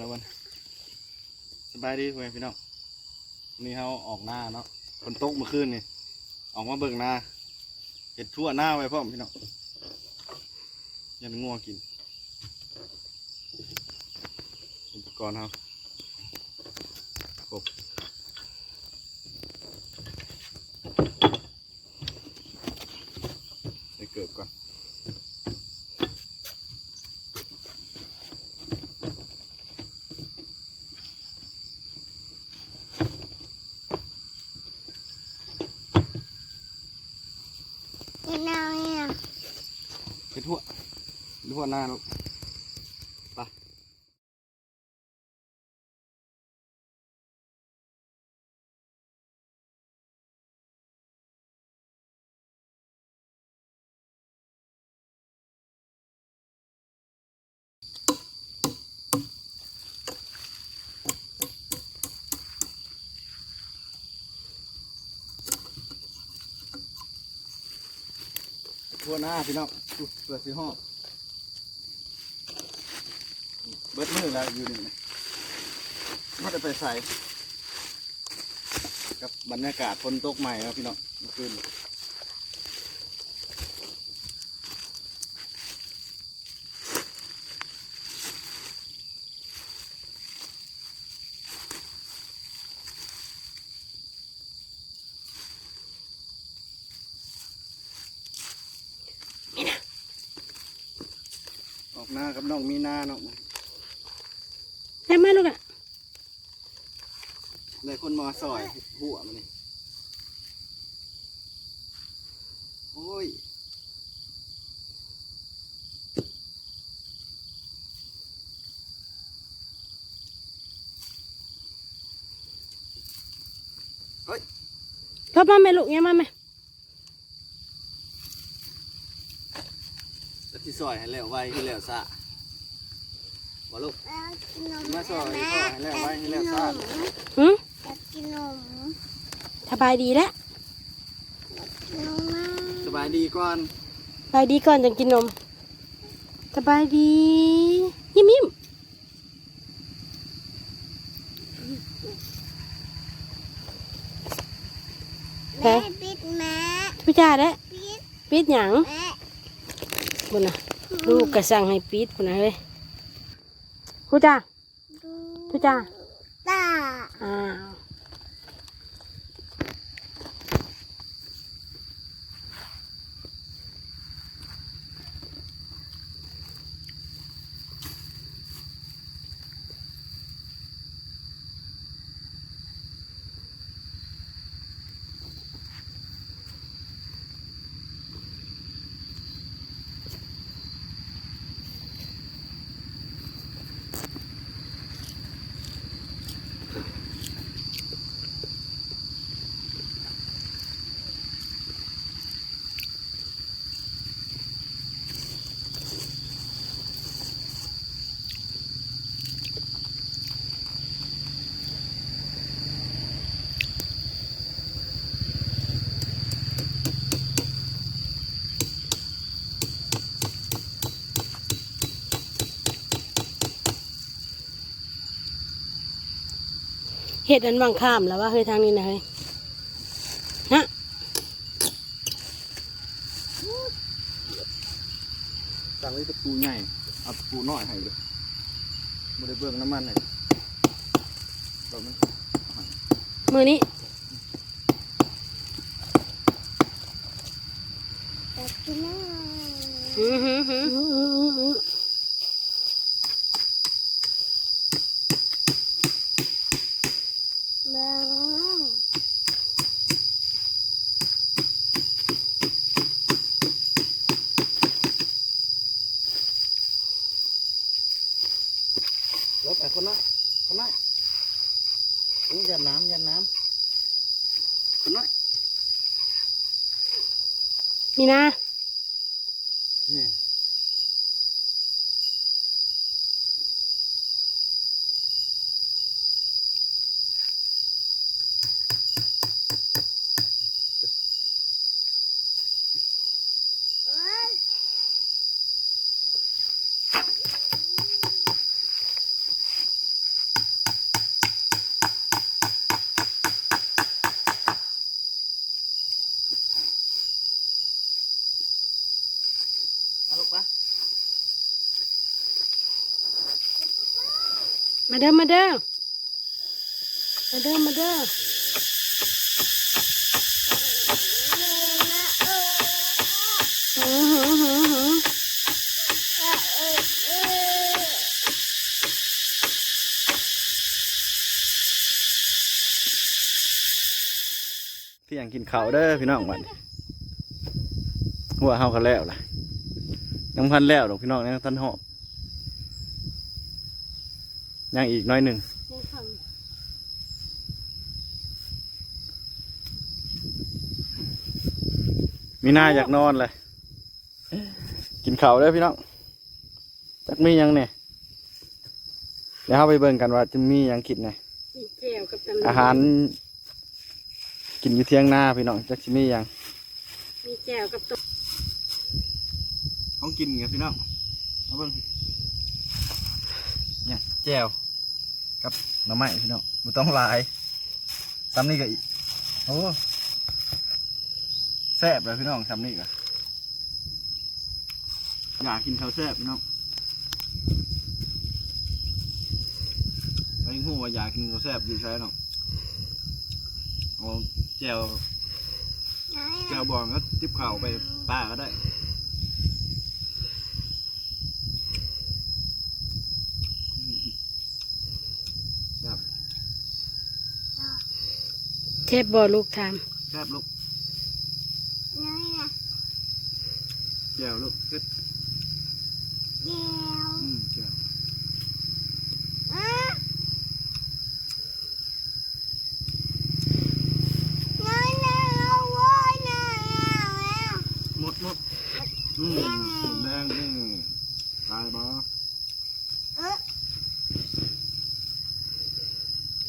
แล้ววันสบายดีเพื่อนพี่น้องนี่เขาออกหน้าเนาะฝนตกเมื่อคืนนี่ออกมาเบิ่งหน้าเห็ดทั่วหน้าไว้พร้อมพี่น้องยันงัวกิน อุปกรณ์เขากบใส่เกิบก่อนนาเนี่ย เห็ดทั่ว ทั่วหน้าลูกไปทั่วหน้าพี่น้องเปิดสีห้องเบิดมือแล้วอยู่นี่นะไม่ได้ไปใส่กับบรรยากาศฝนตกใหม่ครับพี่น้องเมื่อคืนออกหน้ากับน้องมีหน้าเนาะ ได้ไหมลูกอะเลยคนมาซอยหัวมันนี่โอ้ยเข้ามาไหมลูกเนี่ยมาไหมแล้วที่ซอยให้แล้วไว้ให้แล้วซะ บ่ลูกมาซอยพ่อให้แล้วไว้ให้แล้วซ่านหืมอยากกินนมสบายดีแล้วนมมากสบายดีก่อนสบายดีก่อนจะกินนมสบายดียิ้มยิ้มแพ้แม่ปิดแม่พี่จ้าเด้อปิดปิดหยังแม่บุญนะลูกกระสั่งให้ปิดบุญนะเฮ้ย ผู้จ้าดู ผู้จ้า ตา อ้าว เห็ดอันบางข้ามแล้วว่าเฮ้ยทางนี้นะเฮ้ยฮะสั่งไว้ตะปูใหญ่เอาตะปูน้อยให้เลยบ่ได้เบิ่งน้ำมันให้แบบมันมือนี้อยากกินนมอือหือหือหือหือหือ เบิ่ง ลบไปคนละคนละอู้ยันน้ำยันน้ำคนน้อย มีนะ มาเด้อมาเด้อมาเด้อมาเด้อหือหือหือหือที่ยังกินข้าวเด้อพี่น้องวันหัวเฮากันแล้วล่ะยังพันแล้วดอกพี่น้องยังทันหอบ ยังอีกน้อยหนึ่งยังขังมีหน้าอยากนอนเลย กินข้าวเด้อพี่น้องจักมีหยังเนี่ยเดี๋ยวเราไปเบิ่งกันว่าจะมีหยังกินเนี่ยมีแจ่วกับตำอาหาร กินอยู่เที่ยงหน้าพี่น้องจักสิมีหยัง มีแจ่วกับต้มของกินไงพี่น้องเอาเบิ่ง เนี่ยแจ่วกับหน่อไม้พี่น้องมันต้องหลายซ้ำนี่ก็อีโอ้แซ่บเลยพี่น้องซ้ำนี่ก็อยากกินข้าวแซ่บพี่น้องไปหูว่าอยากกินข้าวแซ่บอยู่ใช่เนาะเอาแจ่วแจ่วบองก็ทิปข่าวไปป้าก็ได้ ครับ เทปบอลูกทแซ่บลูกแจ่วลูกเผ็ดอืมแจ่วหมดหมดอืมสุดแดงนี่ตายบ่ำ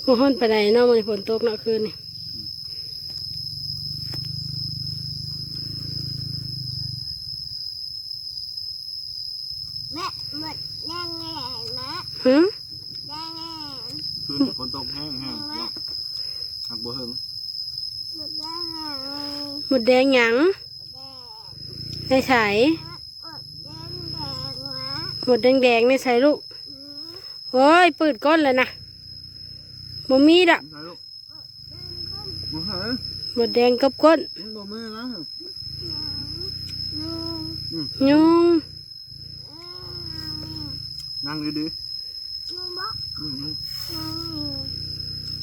หัวห้อนไปไหนเนาะมันฝนตกเนาะคืนนี่ แม่ หมดแน่แน่นะหือแน่แน่คืนฝนตกแห้งแห้งเนาะหักบ่เฮิงหมดแน่แน่หมดแดงหยังแดงในใสหมดแดงแดงวะหมดแดงๆในใสลูกโอ้ยปืดก้นเลยนะบ่มีดอกใส่ลูกบ่เฮิงหมดแดงกับก้นมันบ่มือนะนุ่งยุง นั่งดีนุ่งบอกๆอืมนุ่ง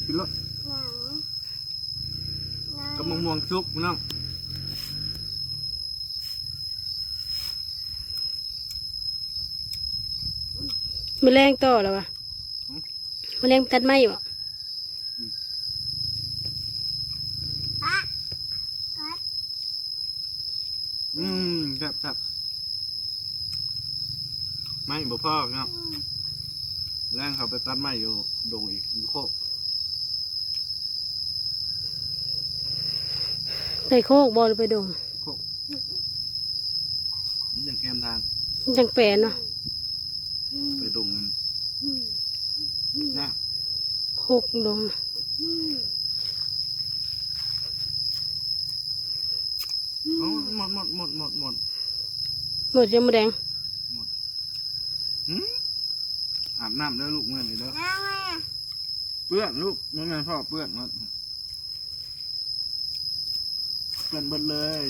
กินรสหนังกับมะม่วงสุกพี่น้องแมลงต่อแล้ววะแมลงกัดไหมบ่กัดอืมแซ่บแซ่บ ไม่บ่พ่อพี่น้องแรงเขาไปตัดไม้อยู่ดงอีกอยู่โคกไปโคกบอลไปดงนี่ยังแกมทางจังแปลนเนาะไปดงนะโคกดงอ๋อหมดหมดหมดหมดหมดหมดจะหมดแดงหืม อาบน้ำเด้อลูกเมื่อนี่เด้อน้ำไงเปื้อนลูกเมื่อไงพ่อเปื้อนหมดเปื้อนเบิดเลย